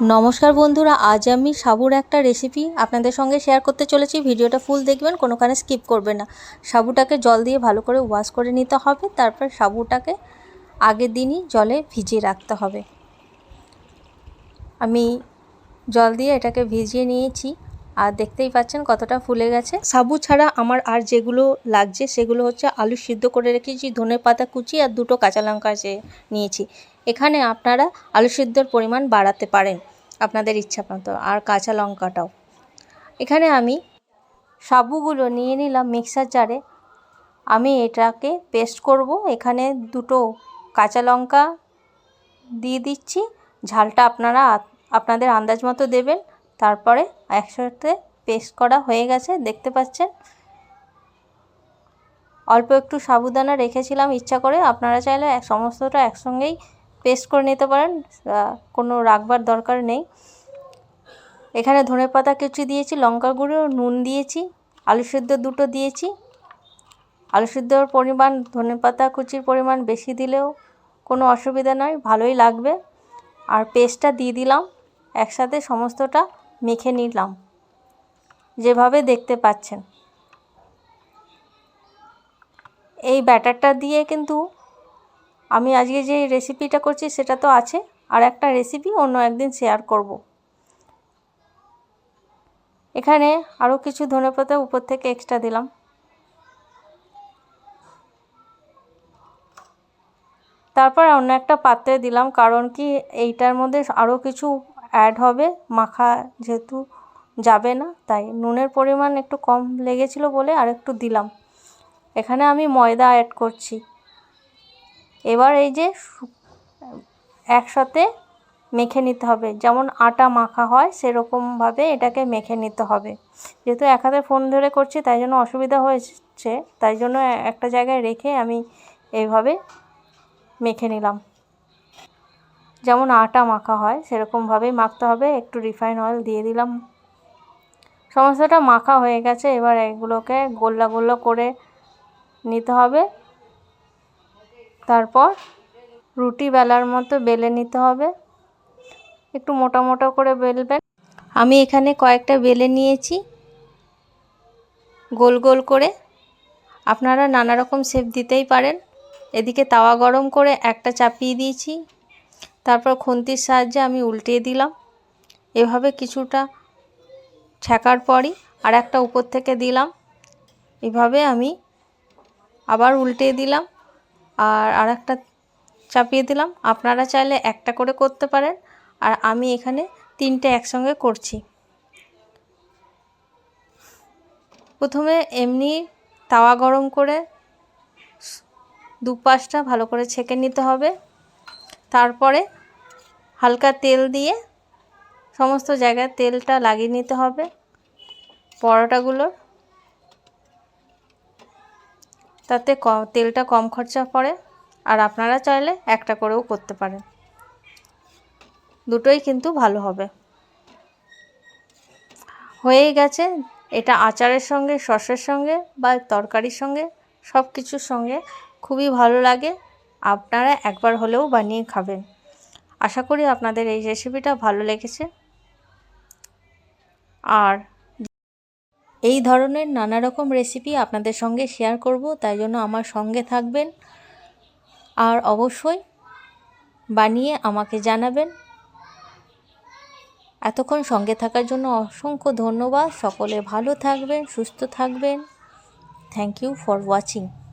নমস্কার বন্ধুরা, আজ আমি সাবুর একটা রেসিপি আপনাদের সঙ্গে শেয়ার করতে চলেছি। ভিডিওটা ফুল দেখবেন, কোনোখানে স্কিপ করবেন না। সাবুটাকে জল দিয়ে ভালো করে ওয়াশ করে নিতে হবে, তারপর সাবুটাকে আগের দিনই জলে ভিজিয়ে রাখতে হবে। আমি জল দিয়ে এটাকে ভিজিয়ে নিয়েছি, আর দেখতেই পাচ্ছেন কতটা ফুলে গেছে। সাবু ছাড়া আমার আর যেগুলো লাগছে, সেগুলো হচ্ছে আলু সিদ্ধ করে রেখেছি ধনে পাতা কুচি আর দুটো কাঁচা লঙ্কা নিয়েছি। এখানে আপনারা আলু সিদ্ধর পরিমাণ বাড়াতে পারেন আপনাদের ইচ্ছা মতো। আর কাঁচা লঙ্কাটাও। এখানে আমি সাবুগুলো নিয়ে নিলাম মিক্সার জারে। আমি এটাকে পেস্ট করব। এখানে দুটো কাঁচা লঙ্কা দিয়ে দিচ্ছি। ঝালটা আপনারা আপনাদের আন্দাজ মতো দেবেন। তারপরে একসাথে পেস্ট করা হয়ে গেছে, দেখতে পাচ্ছেন? অল্প একটু সাবুদানা রেখেছিলাম ইচ্ছা করে। আপনারা চাইলে সমস্তটা একসঙ্গেই পেস্ট করে নিতে পারেন কোনো রাখবার দরকার নেই। এখানে ধনে পাতা কুচি দিয়েছি, লঙ্কা গুঁড়ো, নুন দিয়েছি, আলু সিদ্ধ দুটো দিয়েছি। আলু সিদ্ধর পরিমাণ, ধনে পাতা কুচির পরিমাণ বেশি দিলেও কোনো অসুবিধা নয়, ভালোই লাগবে। আর পেস্টটা দিয়ে দিলাম, একসাথে সমস্তটা মেখে নিলাম, যেভাবে দেখতে পাচ্ছেন। এই ব্যাটারটা দিয়ে কিন্তু আমি আজকে যে রেসিপিটা করছি সেটা তো আছে, আর একটা রেসিপি অন্য একদিন শেয়ার করব। এখানে আরও কিছু ধনেপাতা উপর থেকে এক্সট্রা দিলাম। তারপর অন্য একটা পাত্রে দিলাম, কারণ কি এইটার মধ্যে আরও কিছু অ্যাড হবে, মাখা যেহেতু যাবে না, তাই নুনের পরিমাণ একটু কম লেগেছিলো বলে আর একটু দিলাম। এখানে আমি ময়দা অ্যাড করছি। এবার এই যে একসাথে মেখে নিতে হবে। যেমন আটা মাখা হয়, সেরকমভাবে এটাকে মেখে নিতে হবে। যেহেতু এক হাতে ফোন ধরে করছি, তাই জন্য অসুবিধা হয়েছে। তাই জন্য একটা জায়গায় রেখে আমি এইভাবে মেখে নিলাম। যেমন আটা মাখা হয়, সেরকমভাবেই মাখতে হবে। একটু রিফাইন অয়েল দিয়ে দিলাম। সমস্তটা মাখা হয়ে গেছে। এবার এগুলোকে গোল্লা গোল্লা করে নিতে হবে। তারপর রুটি বেলার মতো বেলে নিতে হবে। একটু মোটা মোটা করে বেলবেন। আমি এখানে কয়েকটা বেলে নিয়েছি। গোল গোল করে। আপনারা নানা রকম শেপ দিতেই পারেন। এদিকে তাওয়া গরম করে একটা চাপিয়ে দিয়েছি। তারপর খুন্তির সাহায্যে আমি উল্টিয়ে দিলাম। এভাবে কিছুটা ছ্যাঁকার পরই আর একটা উপর থেকে দিলাম। এভাবে আমি আবার উল্টে দিলাম। আর আর একটা চাপিয়ে দিলাম। আপনারা চাইলে একটা করে করতে পারেন। আর আমি এখানে তিনটে একসঙ্গে করছি। প্রথমে এমনি তাওয়া গরম করে দুপাশটা ভালো করে ছেঁকে নিতে হবে। তারপরে হালকা তেল দিয়ে সমস্ত জায়গায় তেলটা লাগিয়ে নিতে হবে। পরোটাগুলোর তাতে তেলটা কম খরচা পড়ে আর আপনারা চাইলে একটা করেও করতে পারেন। দুটোই কিন্তু ভালো হবে। হয়েই গেছে, এটা আচারের সঙ্গে, সসের সঙ্গে বা তরকারির সঙ্গে সব কিছুর সঙ্গে খুবই ভালো লাগে। আপনারা একবার হলেও বানিয়ে খাবেন। আশা করি আপনাদের এই রেসিপিটা ভালো লেগেছে। আর এই ধরনের নানা রকম রেসিপি আপনাদের সঙ্গে শেয়ার করব, তাই জন্য আমার সঙ্গে থাকবেন। আর অবশ্যই বানিয়ে আমাকে জানাবেন। এতক্ষণ সঙ্গে থাকার জন্য অসংখ্য ধন্যবাদ। সকলে ভালো থাকবেন, সুস্থ থাকবেন। Thank you for watching